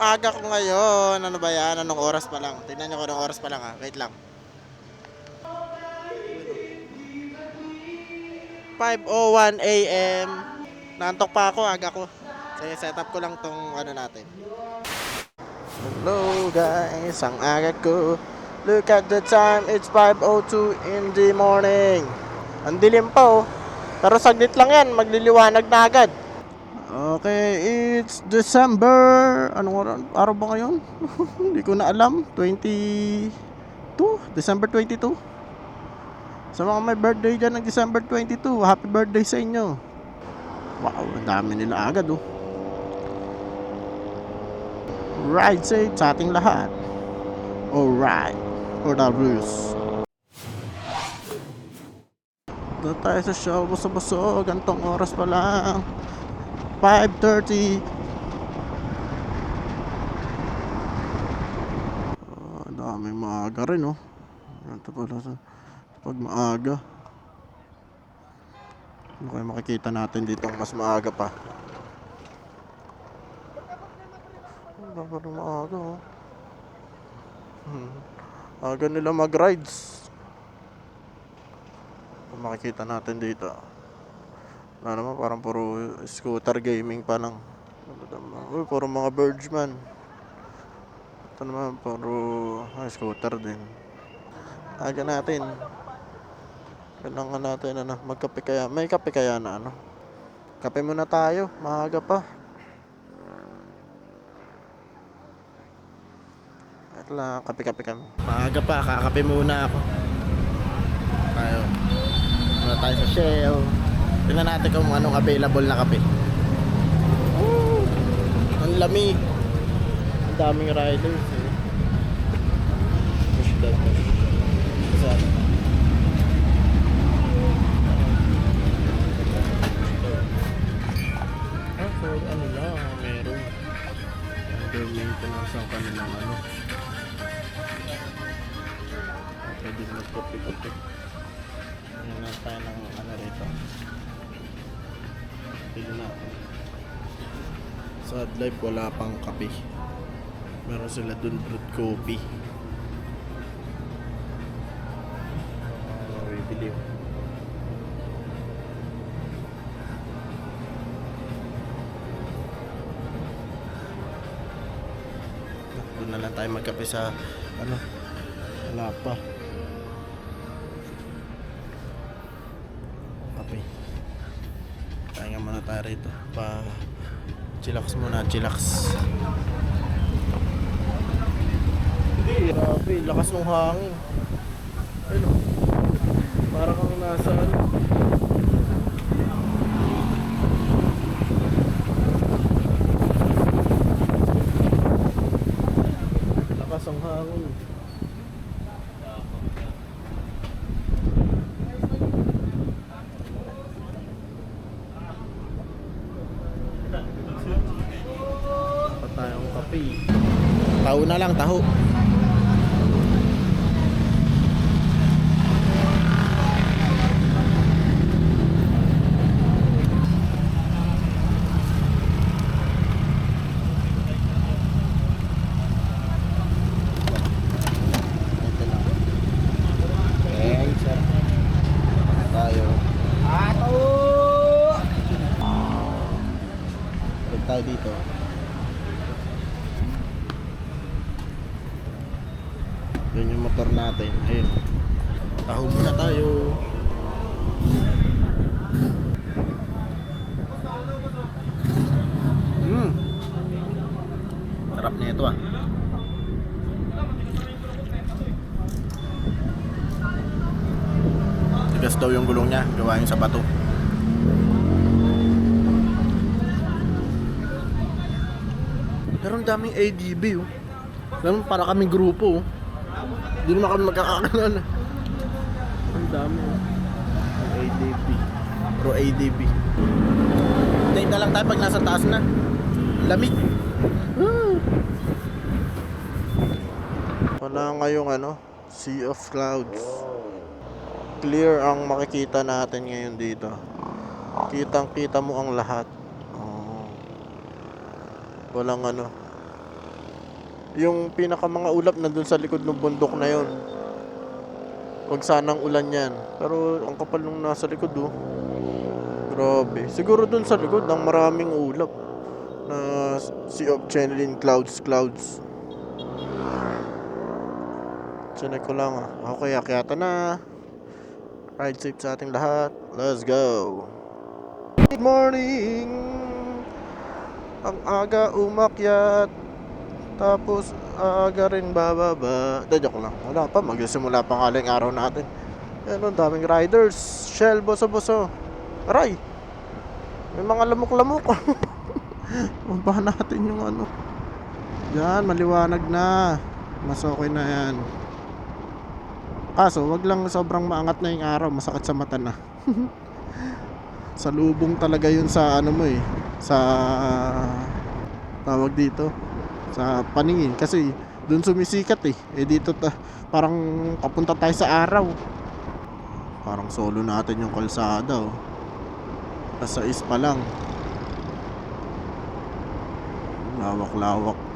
aga ko ngayon. Ano ba yan? Anong oras pa lang? Tingnan nyo ko anong oras pa lang ha. Wait lang. 5.01 a.m. Nantok pa ako, aga ko. Kaya set up ko lang tong ano natin. Hello guys, ang aga ko. Look at the time, it's 5.02 in the morning. Ang dilim pa oh. Pero saglit lang yan, magliliwanag na agad. Okay, it's December. Anong araw, araw ba ngayon? Hindi ko na alam. 22? December 22? Sa mga may birthday dyan ng December 22, happy birthday sa inyo. Wow, dami nila agad oh. Ride safe sa ating lahat. Alright. For the rules. Doon tayo sa show, buso-buso. Gantong oras pa lang. 5.30. Oh, ang daming maaga rin, oh. Ito pala sa pag maaga. Ano kaya makikita natin dito mas maaga pa? Dapat ng maaga, oh. Hmm. Aga nila mag-rides. Kung makikita natin dito. Wala naman, parang puro scooter gaming pa lang. Ano? Uy, puro mga birdsman. Ito naman, puro ay, scooter din. Aga natin. Kailangan natin, ano, magkape kaya. May kape kaya na, ano? Kape muna tayo, maaga pa. At lang, kape-kape kami. Maaga pa, kakape muna ako. Tayo. Muna tayo sa Shell. Tingnan natin kung anong available na kape. Woo! Ang lamig. Ang daming riders eh. Push that. Saan? Ah, for ano lang, meron. Under maintenance ang kanilang ano. Ah, Pwede magkape-kape. Ano na tayo ng ano rito. Pili na ako. Sa Adlife wala pang kape. Meron sila dun brewed coffee. Ah, bibili ko. Doon na lang tayo magkape sa ano wala muna tayo rito. Pa chillax muna chillax. Grabe lakas ng hangin. Ano parang kang nasa ano lakas ang hangin pa tayong kape taho na lang taho Ito lang. Thanks, sir. Tayo. Balik tayo dito. Yun yung motor natin. Ayun. Taho muna tayo. Hmm. Sarap na ito ah. Tigas daw yung gulong niya. Gawa yung sa bato. Pero ang daming ADB oh. Ganun para kaming grupo oh. Hindi naman kami magkakakalala. Ang dami oh. ADB. Pro ADB. Hintayin na lang tayo pag nasa taas na. Lamig. Wala ngayong ano, sea of clouds. Clear ang makikita natin ngayon dito. Kitang kita mo ang lahat. Oh. Walang ano, Yung pinaka mga ulap nandun sa likod ng bundok na yon. Huwag sanang ulan yan. Pero ang kapal nung nasa likod oh. Grabe. Siguro dun sa likod ang maraming ulap. Na Sea of Channeling Clouds, Clouds. Chinek ko lang ah. Okay, akyata na. Ride safe sa ating lahat. Let's go. Good morning! Ang aga umakyat. Tapos aga rin bababa. Da, joke lang. Wala pa. Magsisimula pa nga lang araw natin. Yan ang daming riders. Shell, boso-boso. Aray! May mga lamok-lamok. Baba natin yung ano. Yan, maliwanag na. Mas okay na yan. Kaso, wag lang sobrang maangat na yung araw. Masakit sa mata na. sa lubong talaga yun sa ano mo eh. Sa tawag dito. Sa paningin. Kasi dun sumisikat eh. Eh dito ta, parang papunta tayo sa araw. Parang solo natin yung kalsada oh. Nasa is pa lang. Lawak-lawak.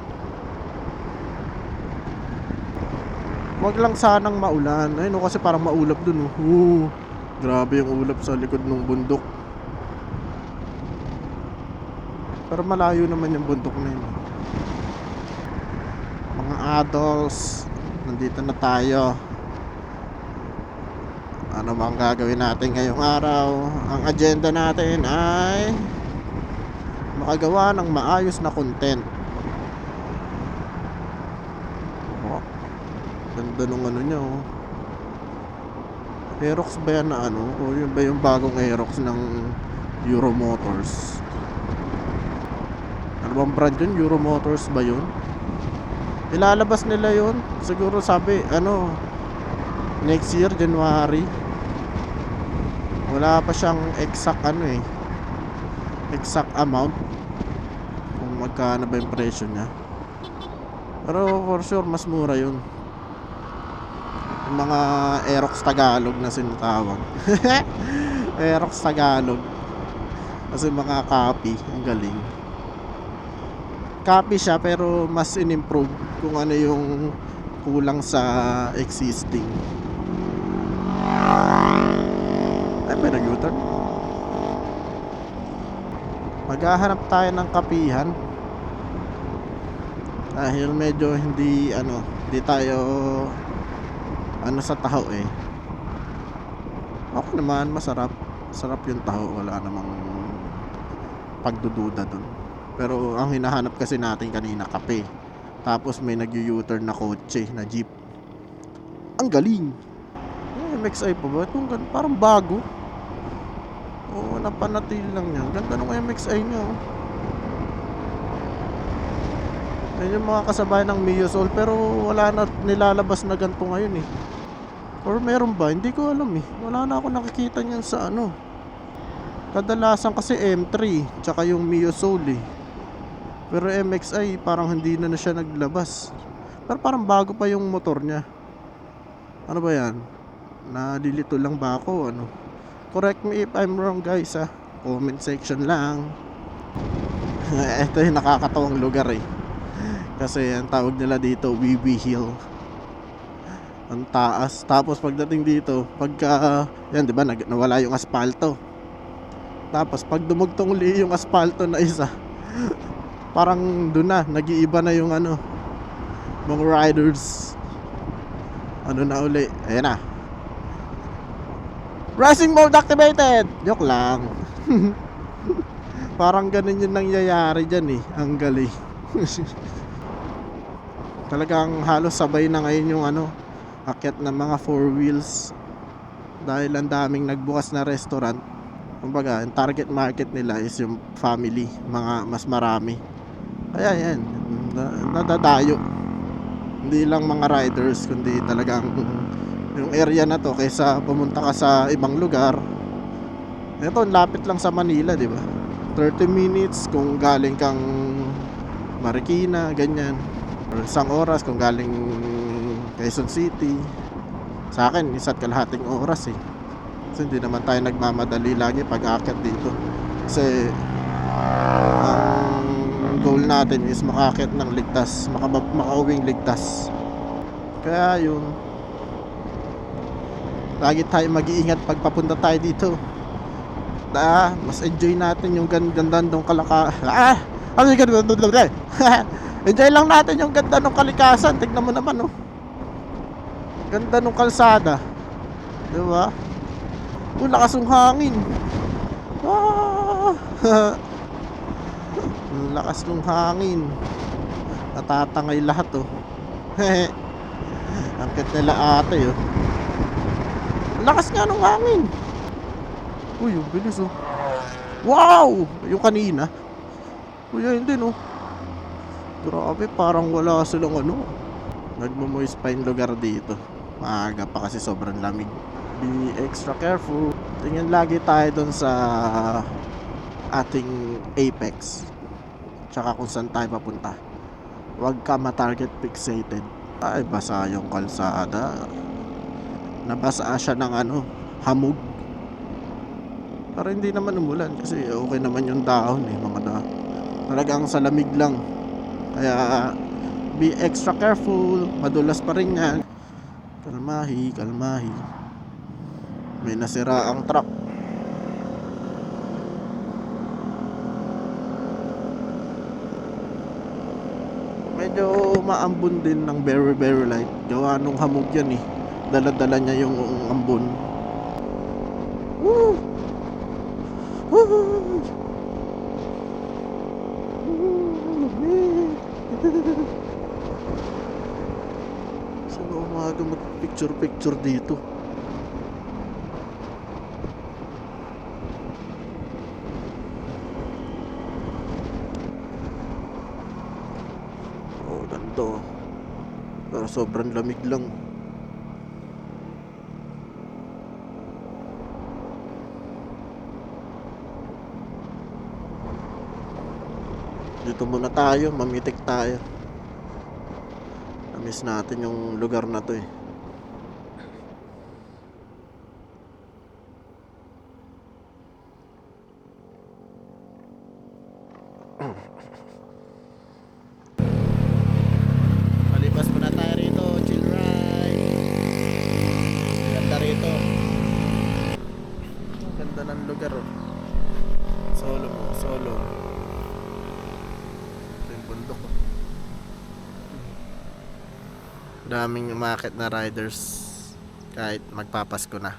Wag lang sanang maulan. Ay no kasi parang maulap dun oh. Grabe yung ulap sa likod ng bundok. Pero malayo naman yung bundok na yun. Mga adults, nandito na tayo. Ano ba ang gagawin natin ngayong araw? Ang agenda natin ay makagawa ng maayos na content. Ganda nung ano niya oh. Aerox ba yan na ano? O yun ba yung bagong Aerox ng Euro Motors? Ano bang brand yun? Euro Motors ba yun? Ilalabas nila yun. Siguro sabi, ano, next year, January. Wala pa siyang exact ano eh. Exact amount. Kung magkano ba yung presyo niya. Pero for sure, mas mura yun. Yung mga Aerox Tagalog na sinatawag. Aerox Tagalog. Kasi mga copy, ang galing. Copy siya pero mas in-improve kung ano yung kulang sa existing. Ay, may nag-U-turn. Maghahanap tayo ng kapihan. Dahil medyo hindi ano, hindi tayo ano sa taho eh. Okay naman, masarap. Sarap yung taho, wala namang pagdududa dun. Pero ang hinahanap kasi natin kanina kape. Tapos may nag-U-turn na kotse, na jeep. Ang galing. MXI pa ba? Itong gan- parang bago. Oo, napanatil lang yan. Ganda nung MXI niya. Oh. Yan yung mga kasabay ng Mio Soul pero wala na nilalabas na ganito ngayon eh. Or meron ba? Hindi ko alam eh. Wala na ako nakikita niyan sa ano. Kadalasan kasi M3 tsaka yung Mio Soul eh. Pero MXI parang hindi na na siya naglabas. Pero parang bago pa yung motor niya. Ano ba yan? Nalilito lang ba ako? Ano? Correct me if I'm wrong guys ha. Comment section lang. Ito yung nakakatawang lugar eh. Kasi ang tawag nila dito, Wiwi Hill. Ang taas. Tapos pagdating dito, pagka, yan, di ba, nawala yung asfalto. Tapos pag dumugtong uli yung asfalto na isa, parang doon na, nag-iiba na yung ano, mga riders. Ano na uli? Ayan na. Racing mode activated! Joke lang. parang ganun yung nangyayari dyan eh. Ang galing. Talagang halos sabay na ngayon yung ano, akyat ng mga four wheels. Dahil ang daming nagbukas na restaurant. Kumbaga, ang target market nila is yung family, mga mas marami. Kaya yan, na- nadadayo. Hindi lang mga riders, kundi talagang yung area na to kaysa pumunta ka sa ibang lugar. Ito, lapit lang sa Manila, di ba? 30 minutes kung galing kang Marikina, ganyan. Or isang oras kung galing Quezon City. Sa akin, isa't kalahating oras eh. Kasi hindi naman tayo nagmamadali lagi pag aakyat dito. Kasi ang goal natin is makakit ng ligtas, makabab, makauwing ligtas. Kaya yun, lagi tayo mag-iingat pag papunta tayo dito. Ah, mas enjoy natin yung gan- ganda ng kalaka... Ah! Ano yung ganda? enjoy lang natin yung ganda ng kalikasan. Tignan mo naman, oh. Ganda ng kalsada. Di ba? Oh, lakas ng hangin. Ah! Lakas ng hangin. Natatangay lahat, oh. Ang cute nila ate, oh. Lakas nga ng hangin. Uy, yung bilis, oh. Wow! Yung kanina. Uy, ayun din, oh. Grabe, parang wala silang ano. Nagmumoist pa yung lugar dito. Maaga pa kasi sobrang lamig. Be extra careful. Tingnan lagi tayo doon sa ating apex. Tsaka kung saan tayo papunta. Huwag ka ma-target fixated. Ay, basa yung kalsada. Nabasa siya ng ano, hamog. Pero hindi naman umulan kasi okay naman yung dahon eh, mga dahon. Talagang sa lamig lang. Kaya be extra careful, madulas pa rin yan. Kalmahi, kalmahi. May nasira ang truck. Medyo maambon din ng very very light. Gawa nung hamog yan eh. Dala-dala niya yung ambon. Woo! Woo! Ba umaga mag-picture-picture dito? Oh, ganda oh. Pero sobrang lamig lang. Dito muna tayo, mamitik tayo. Namiss natin yung lugar na to eh muna tayo rito, chill ride. Ganda rito. Ganda ng lugar oh. Solo mo, solo. Ito yung bundok oh. Daming umakit na riders kahit magpapasko na.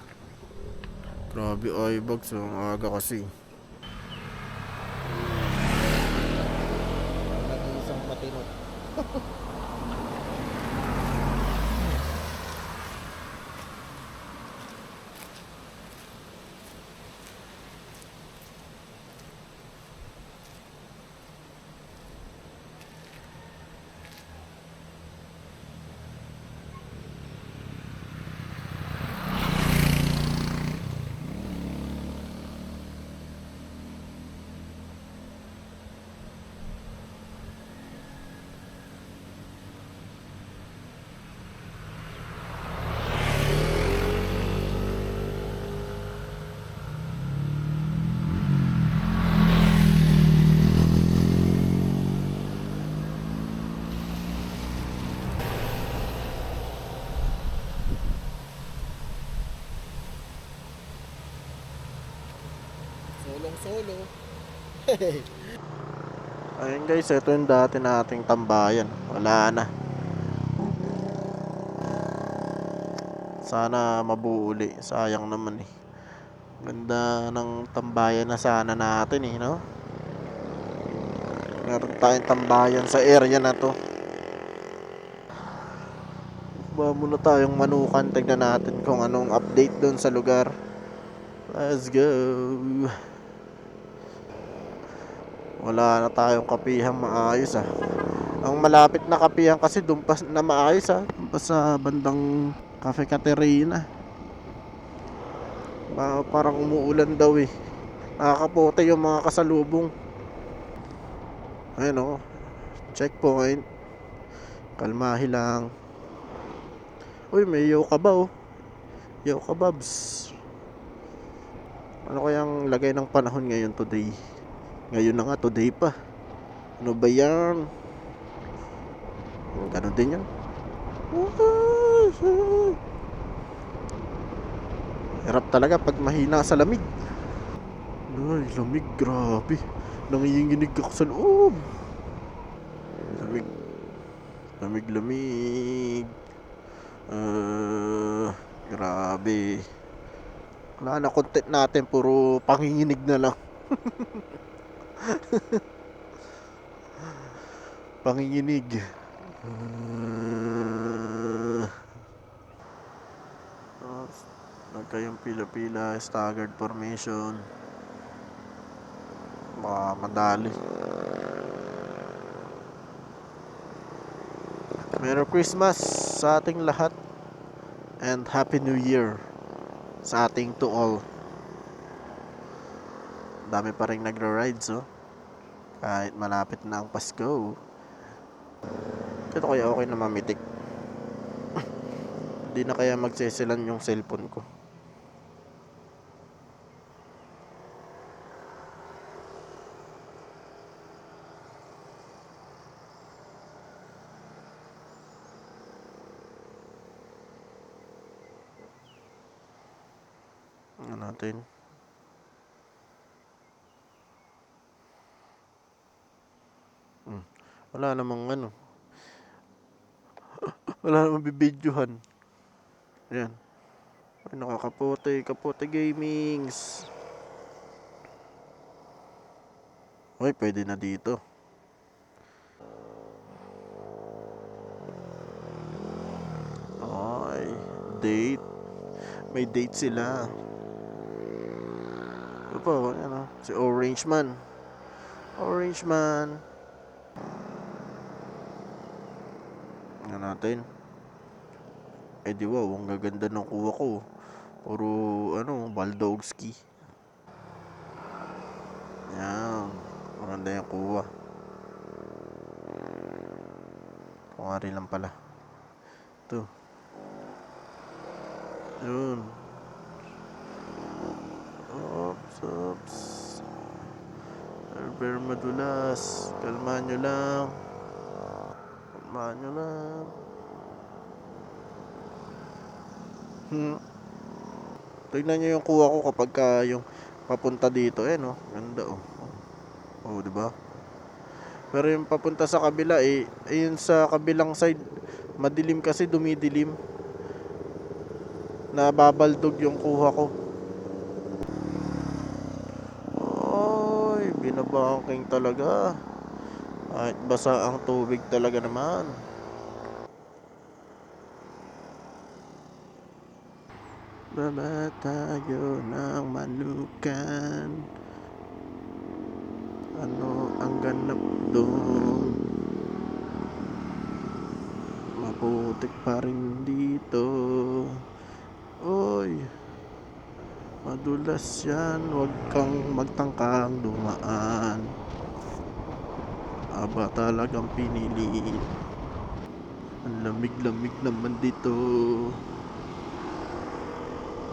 Grabe oy box oh, ang aga kasi. Solong solo. Ayun guys, ito yung dati nating tambayan. Wala na. Sana mabuo uli. Sayang naman eh. Ganda ng tambayan na sana natin eh, no? Meron tayong tambayan sa area na to. Ba muna tayong manukan. Tignan natin kung anong update doon sa lugar. Let's go. Wala na tayong kapihang maayos ah. Ang malapit na kapihan kasi pa na maayos ah. Pa sa bandang Cafe Caterina. Ba, parang umuulan daw eh. Nakakapote yung mga kasalubong. Ayun oh. Checkpoint. Kalmahi lang. Uy, may yoka ba oh. Yoka babs. Ano kayang lagay ng panahon ngayon today? Ngayon na nga, today pa. Ano ba yan? Ganon din yan. Hirap talaga pag mahina sa lamig. Ay, lamig, grabe. Nanginginig ako sa loob. Lamig. Lamig, lamig. Ah, grabe. Wala na content natin, puro panginginig na lang. panginginig. Ah. Tapos, Nagkayong pila-pila, staggered formation. Baka madali. Merry Christmas sa ating lahat. And Happy New Year sa ating to all. Dami pa rin nagra-rides, oh. Kahit malapit na ang Pasko. Ito kaya okay na mamitik. Hindi na kaya magsisilan yung cellphone ko. Ano natin? Wala namang ano. Wala namang bibidyohan. Ayan. Ay, nakakapote. Kapote gamings. Uy, pwede na dito. Ay, date. May date sila. Ito po, ano, si Orange Man. Orange Man. Natin? Eh di wow, ang gaganda ng kuha ko. Puro, ano, Baldowski. Yan. Maganda yung kuha. Kungari lang pala. Ito. Yun. Ops, ops. Herbert madulas. Kalmahan nyo lang. Kalmahan nyo lang. Hmm. Tignan nyo yung kuha ko kapag ka yung papunta dito. Eh, no? Ganda, oh. Oh, di ba? Pero yung papunta sa kabila, eh, ayun sa kabilang side, madilim kasi dumidilim. Nababaldog yung kuha ko. Ay, binabangking talaga. Kahit basa ang tubig talaga naman. Baba tayo ng manukan Ano ang ganap doon? Maputik pa rin dito Oy Madulas yan Huwag kang magtangkang dumaan Aba talagang pinili Ang lamig-lamig naman dito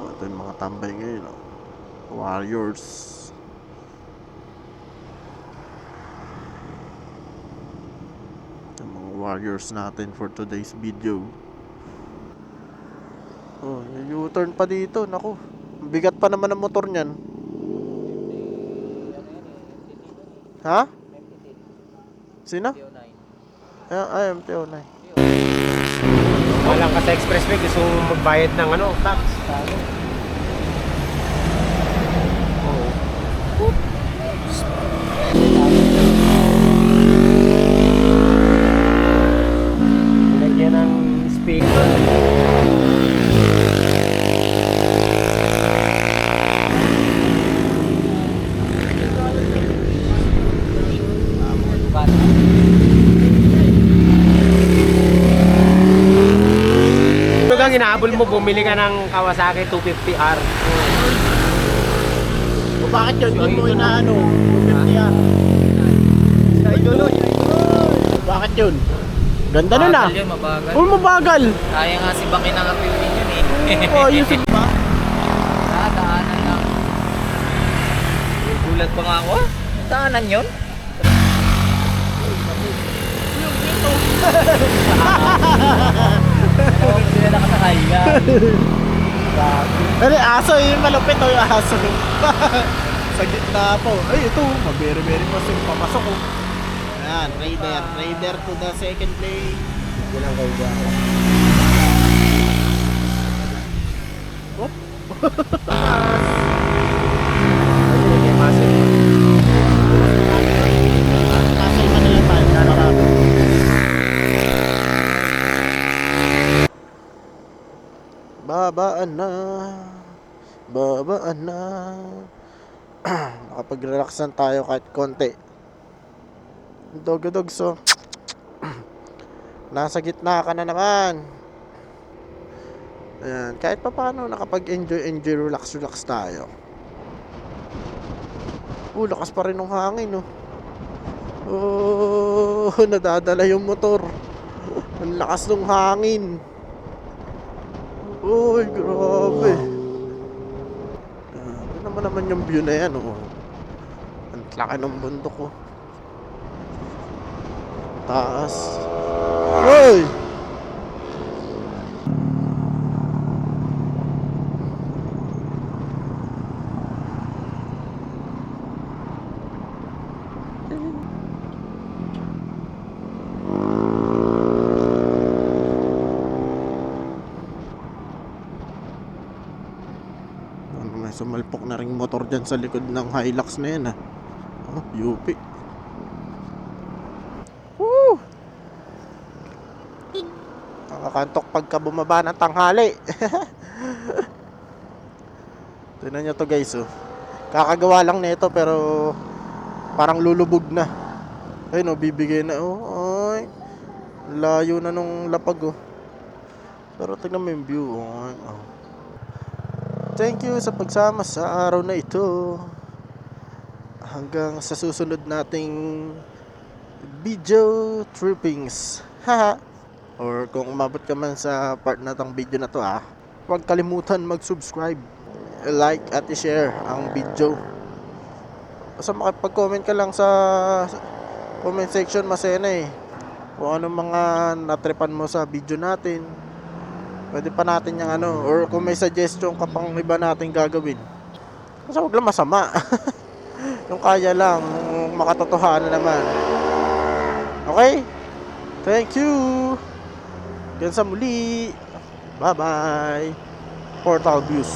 Oh, ito yung mga tambay ngayon. Oh. Warriors. Ito mga warriors natin for today's video. Oh, U-turn pa dito. Naku. Bigat pa naman ang motor niyan. Ha? Sino? Ah, ay, MT-09. Walang ka sa expressway, gusto mong magbayad ng ano, tax. Oo. Ito inahabol mo, bumili ka ng Kawasaki 250R. O bakit yun? Doon mo inaano? 250 ah. Bakit yun? Ganda nun ah. Mabagal yun, mabagal. Oh, mabagal. Kaya nga si Baki ng apilin yun eh. Oh, yung si... Ah, daanan lang. Gulat pa nga ako ah. Daanan yun? Oo, hindi na nakasakay yan. Pero aso yung malupit o yung aso. Sa gitna po. Ay, ito. Mabere-bere pa yung papasok ko. Ayan, Raider. Raider to the second play. Bilang kayo dyan. Oh, Babaan na. Babaan na. Nakapag-relaxan tayo kahit konti. Dog-dog so. Nasa gitna ka na naman. Ayan, kahit pa paano nakapag-enjoy, enjoy, relax, relax tayo. Uh, lakas pa rin ng hangin, no. Oh, nadadala yung motor. Ang lakas ng hangin. Uy, grabe. Grabe naman naman yung view na yan, oh. Ang laki ng bundok, oh. Taas. Uy! Ano may sumalpok na ring motor dyan sa likod ng Hilux na yan ah. Oh, UP. Woo! Nakakantok pagka bumaba ng tanghali. Tingnan nyo to guys oh. Kakagawa lang nito pero parang lulubog na. Ayun oh, bibigay na oh. Ay. Layo na nung lapag oh. Pero tingnan mo yung view oh. Oh. Thank you sa pagsama sa araw na ito. Hanggang sa susunod nating video trippings. Haha. Or kung umabot ka man sa part na tong video na to ah, huwag kalimutan mag-subscribe, like at i-share ang video. Basta makipag-comment ka lang sa comment section masaya na eh. Kung ano mga natripan mo sa video natin, Pwede pa natin yung ano, or kung may suggestion ka pang iba natin gagawin. Kasi huwag lang masama. yung kaya lang, yung makatotohanan naman. Okay? Thank you! Hanggang sa muli! Bye-bye! Portal Views.